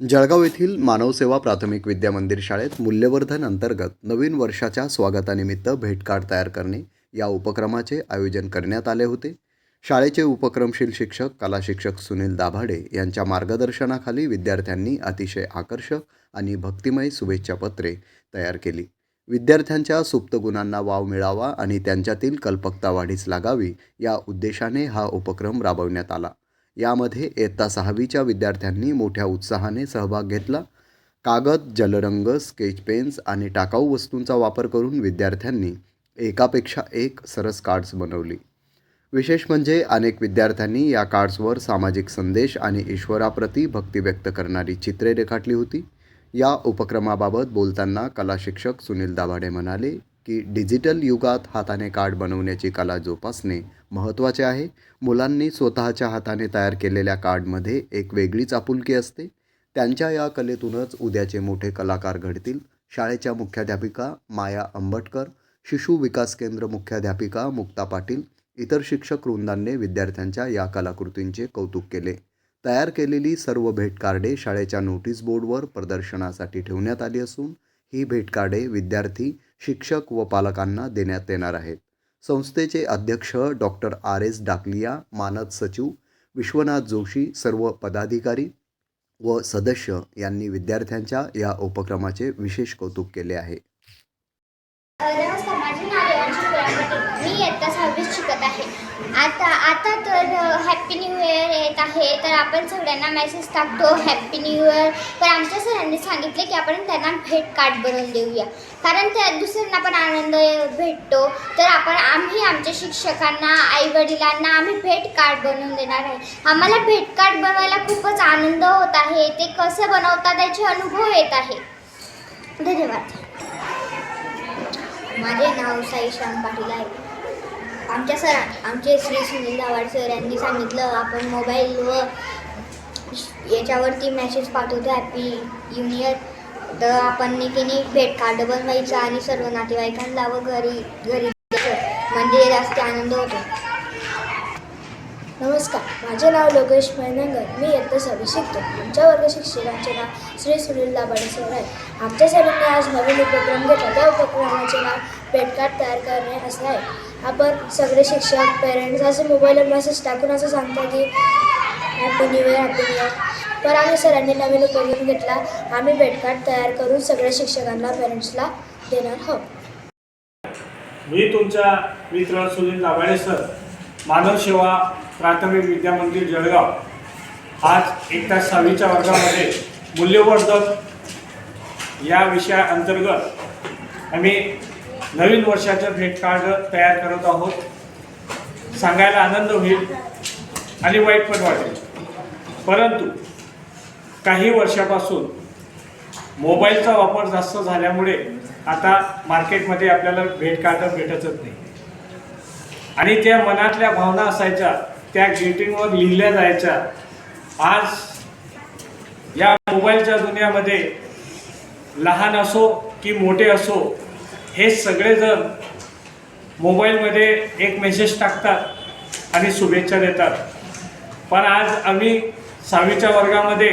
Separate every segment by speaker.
Speaker 1: जळगाव येथील मानवसेवा प्राथमिक विद्या मंदिर शाळेत मूल्यवर्धन अंतर्गत नवीन वर्षाच्या स्वागतानिमित्त भेटकार्ड तयार करणे या उपक्रमाचे आयोजन करण्यात आले होते. शाळेचे उपक्रमशील शिक्षक कला शिक्षक सुनील दाभाडे यांच्या मार्गदर्शनाखाली विद्यार्थ्यांनी अतिशय आकर्षक आणि भक्तिमय शुभेच्छा पत्रे तयार केली. विद्यार्थ्यांच्या सुप्त गुणांना वाव मिळावा आणि त्यांच्यातील कल्पकता वाढीस लागावी या उद्देशाने हा उपक्रम राबवण्यात आला. यामध्ये इयत्ता सहावीच्या विद्यार्थ्यांनी मोठ्या उत्साहाने सहभाग घेतला. कागद जलरंग स्केच पेन्स आणि टाकाऊ वस्तूंचा वापर करून विद्यार्थ्यांनी एकापेक्षा एक सरस कार्ड्स बनवली. विशेष म्हणजे अनेक विद्यार्थ्यांनी या कार्ड्सवर सामाजिक संदेश आणि ईश्वराप्रती भक्ती व्यक्त करणारी चित्रे रेखाटली होती. या उपक्रमाबाबत बोलताना कला शिक्षक सुनील दाभाडे म्हणाले की डिजिटल युगात हाताने कार्ड बनवण्याची कला जोपासणे महत्त्वाचे आहे. मुलांनी स्वतःच्या हाताने तयार केलेल्या कार्डमध्ये एक वेगळीच आपुलकी असते. त्यांच्या या कलेतूनच उद्याचे मोठे कलाकार घडतील. शाळेच्या मुख्याध्यापिका माया आंबटकर शिशु विकास केंद्र मुख्याध्यापिका मुक्ता पाटील इतर शिक्षक वृंदांनी विद्यार्थ्यांच्या या कलाकृतींचे कौतुक केले. तयार केलेली सर्व भेटकार्डे शाळेच्या नोटीस बोर्डवर प्रदर्शनासाठी ठेवण्यात आली असून ही भेटकार्डे विद्यार्थी शिक्षक व पालकांना देण्यात येणार आहेत. संस्थेचे अध्यक्ष डॉक्टर आर. एस. डाकलिया मानद सचिव विश्वनाथ जोशी सर्व पदाधिकारी व सदस्य यांनी विद्यार्थ्यांच्या या उपक्रमाचे विशेष कौतुक केले आहे.
Speaker 2: नमस्कार माझे नाव मी इयत्ता सहावीत शिकत आहे. आता आता तर हॅप्पी न्यू इयर येत आहे. तर आपण सगळ्यांना मेसेज टाकतो हॅप्पी न्यू इयर तर आमच्या सरांनी सांगितले की आपण त्यांना भेट कार्ड बनवून देऊया. कारण त्या दुसऱ्यांना पण आनंद भेटतो. तर आपण आम्ही आमच्या शिक्षकांना आईवडिलांना आम्ही भेट कार्ड बनवून देणार आहे. आम्हाला भेट कार्ड बनवायला खूपच आनंद होत आहे. ते कसं बनवतात याचे अनुभव येत आहे. धन्यवाद. माझे नाव साई श्याम पाटील आहे. आमच्या सर आमचे श्री सुनील दावाड सर यांनी सांगितलं आपण मोबाईल व याच्यावरती मेसेज पाठवतो हॅपी युनियर तर आपण निकीने भेट कार्ड बनवायचं आणि सर्व नातेवाईकांना व घरी घरी म्हणजे जास्त आनंद होतो.
Speaker 3: नमस्कार माझे नाव लोकेश मैनंगर. मी इयत्ता सहावी शिकतो. आमच्या वर्ग शिक्षकांचे नाव श्री सुनील दाभाडे सर आहे. आमच्या सरांनी आज नवीन उपक्रम घेतला. त्या उपक्रमाचे नाव पेटकार्ड तयार करणे असं आहे. आपण सगळे शिक्षक पेरेंट्स असे मोबाईलवर मेसेज टाकून असं सांगतो की happy new year happy new year पण आम्ही सरांनी नवीन उपक्रम घेतला. आम्ही पेटकार्ड तयार करून सगळ्या शिक्षकांना पेरेंट्सला देणार आहोत.
Speaker 4: मी तुमचा मित्र सुनील दाभाडे सर मानव सेवा प्राथमिक विद्या मंदिर जळगाव. आज एक तास सहावीच्या वर्गामध्ये मूल्यवर्धक या विषयाअंतर्गत आम्ही नवीन वर्षाचं भेट कार्ड तयार करत आहोत. सांगायला आनंद होईल आणि वाईट पण वाटेल. परंतु काही वर्षापासून मोबाईलचा वापर जास्त झाल्यामुळे आता मार्केटमध्ये आपल्याला भेट कार्ड भेटतच नाही. आणि त्या मनातल्या भावना असायच्या त्या ग्रीटिंगवर लिहिल्या जायच्या. आज या मोबाईलच्या दुनियामध्ये लहान असो की मोठे असो हे सगळेजण मोबाईलमध्ये एक मेसेज टाकतात आणि शुभेच्छा देतात. पण आज आम्ही सहावीच्या वर्गामध्ये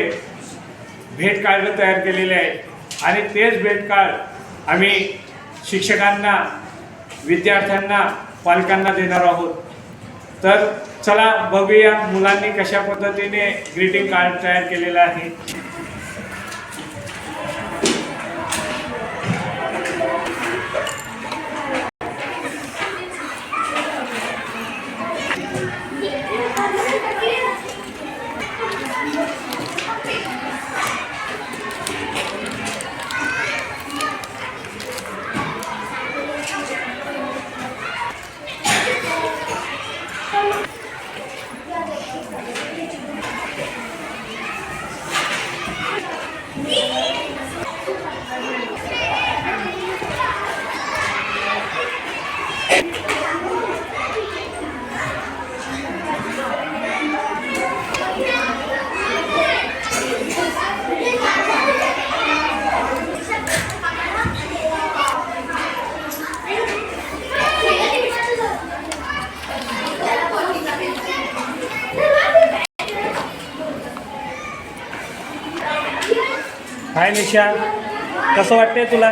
Speaker 4: भेट कार्ड तयार केलेले आहे आणि तेच भेट कार्ड आम्ही शिक्षकांना विद्यार्थ्यांना पालकांना देणार आहोत. तर चला बघूया मुलांनी कशा पद्धतीने ग्रीटिंग कार्ड तयार केलेलं आहे. हाय निशा कसं वाटतंय तुला?